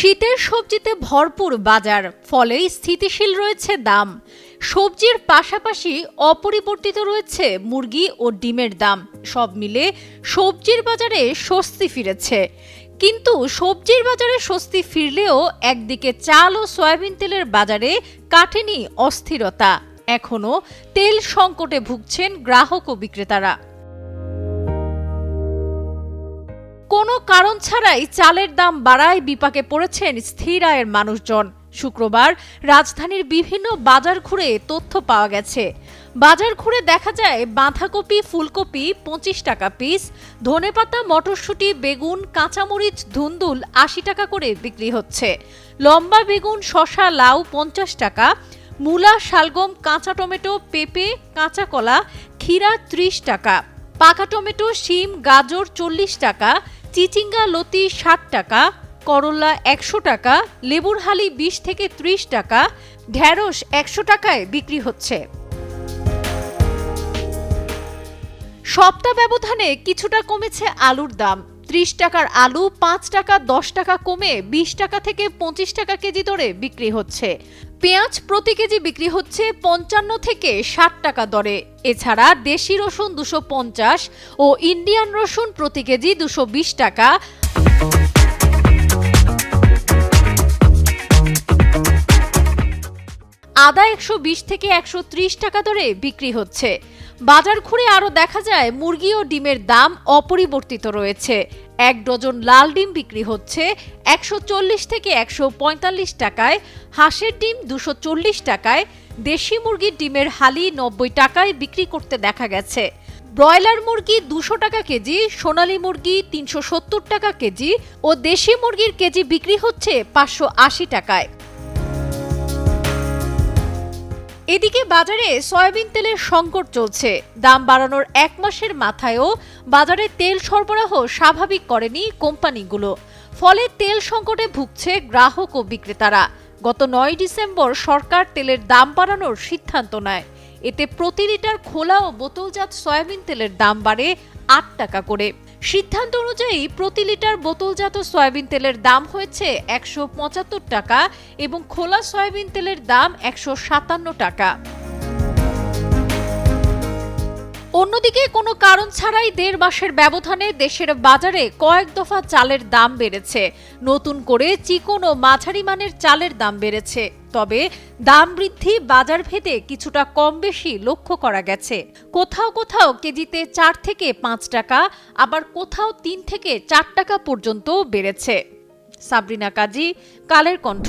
শীতের সবজিতে ভরপুর বাজার, ফলে স্থিতিশীল রয়েছে দাম। সবজির পাশাপাশি অপরিবর্তিত রয়েছে মুরগি ও ডিমের দাম। সব মিলে সবজির বাজারে স্বস্তি ফিরেছে। কিন্তু সবজির বাজারে স্বস্তি ফিরলেও একদিকে চাল ও সয়াবিন তেলের বাজারে কাটেনি অস্থিরতা। এখনও তেল সংকটে ভুগছেন গ্রাহক ও বিক্রেতারা। কোনো কারণ ছাড়াই চালের দাম বাড়ায় বিপাকে পড়েছেন স্থির আয়ের মানুষজন। শুক্রবার রাজধানীর বিভিন্ন বাজার ঘুরে তথ্য পাওয়া গেছে। বাজার ঘুরে দেখা যায় বাঁধাকপি, ফুলকপি, পঁচিশ টাকা পিস, ধনেপাতা, মটরশুঁটি, বেগুন, কাঁচামরিচ, ধুন্দুল আশি টাকা করে বিক্রি হচ্ছে। লম্বা বেগুন শশা লাউ পঞ্চাশ টাকা, মূলা, শালগম, কাঁচা টমেটো, পেঁপে, কাঁচা কলা, ক্ষীরা ত্রিশ টাকা, পাকা টমেটো, শিম, গাজর চল্লিশ টাকা চিচিঙ্গা লতি ষাট টাকা, করলা একশো টাকা, লেবুর হালি বিশ থেকে ত্রিশ টাকা, ঢ্যাঁড়স একশো টাকায় বিক্রি হচ্ছে। সপ্তাহ ব্যবধানে কিছুটা কমেছে আলুর দাম। ত্রিশ টাকার আলু, পাঁচ টাকা, দশ টাকা কমে বিশ টাকা থেকে পঁচিশ টাকা কেজি দরে বিক্রি হচ্ছে। পেঁয়াজ প্রতি কেজি বিক্রি হচ্ছে পঞ্চান্ন থেকে ষাট টাকা দরে। এছাড়া দেশি রসুন দুশো পঞ্চাশ ও ইন্ডিয়ান রসুন প্রতি কেজি দুশো বিশ টাকা। আদা একশো বিশ থেকে একশো ত্রিশ টাকা দরে বিক্রি হচ্ছে। বাজার ঘুরে আরও দেখা যায় মুরগি ও ডিমের দাম অপরিবর্তিত রয়েছে। এক ডজন লাল ডিম বিক্রি হচ্ছে একশো চল্লিশ থেকে একশো পঁয়তাল্লিশ টাকায়, হাঁসের ডিম দুশো টাকায়, দেশি মুরগির ডিমের হালি নব্বই টাকায় বিক্রি করতে দেখা গেছে। ব্রয়লার মুরগি দুশো টাকা কেজি, সোনালী মুরগি তিনশো সত্তর টাকা কেজি ও দেশি মুরগির কেজি বিক্রি হচ্ছে পাঁচশো আশি টাকায়। এদিকে বাজারে সয়াবিন তেলের সংকট চলছে। দাম বাড়ানোর এক মাসের মাথায়ও বাজারে তেল সরবরাহ স্বাভাবিক করেনি কোম্পানিগুলো। ফলে তেল সংকটে ভুগছে গ্রাহক ও বিক্রেতারা। গত নয় ডিসেম্বর সরকার তেলের দাম বাড়ানোর সিদ্ধান্ত নেয়। এতে প্রতি লিটার খোলা ও বোতলজাত সয়াবিন তেলের দাম বাড়ে আট টাকা করে। সিদ্ধান্ত অনুযায়ী প্রতি লিটার বোতলজাত সয়াবিন তেলের দাম হয়েছে একশো পঁচাত্তর টাকা এবং খোলা সয়াবিন তেলের দাম একশো সাতান্ন টাকা। অন্যদিকে কোনো কারণ ছাড়াই দেড় মাসের ব্যবধানে দেশের বাজারে কয়েক দফা চালের দাম বেড়েছে। নতুন করে চিকন ও মাঝারি মানের চালের দাম বেড়েছে। তবে দাম বৃদ্ধি বাজার ভেদে কিছুটা কম বেশি লক্ষ্য করা গেছে। কোথাও কোথাও কেজিতে চার থেকে পাঁচ টাকা, আবার কোথাও তিন থেকে চার টাকা পর্যন্ত বেড়েছে। সাবরিনা কাজী, কালের কণ্ঠ।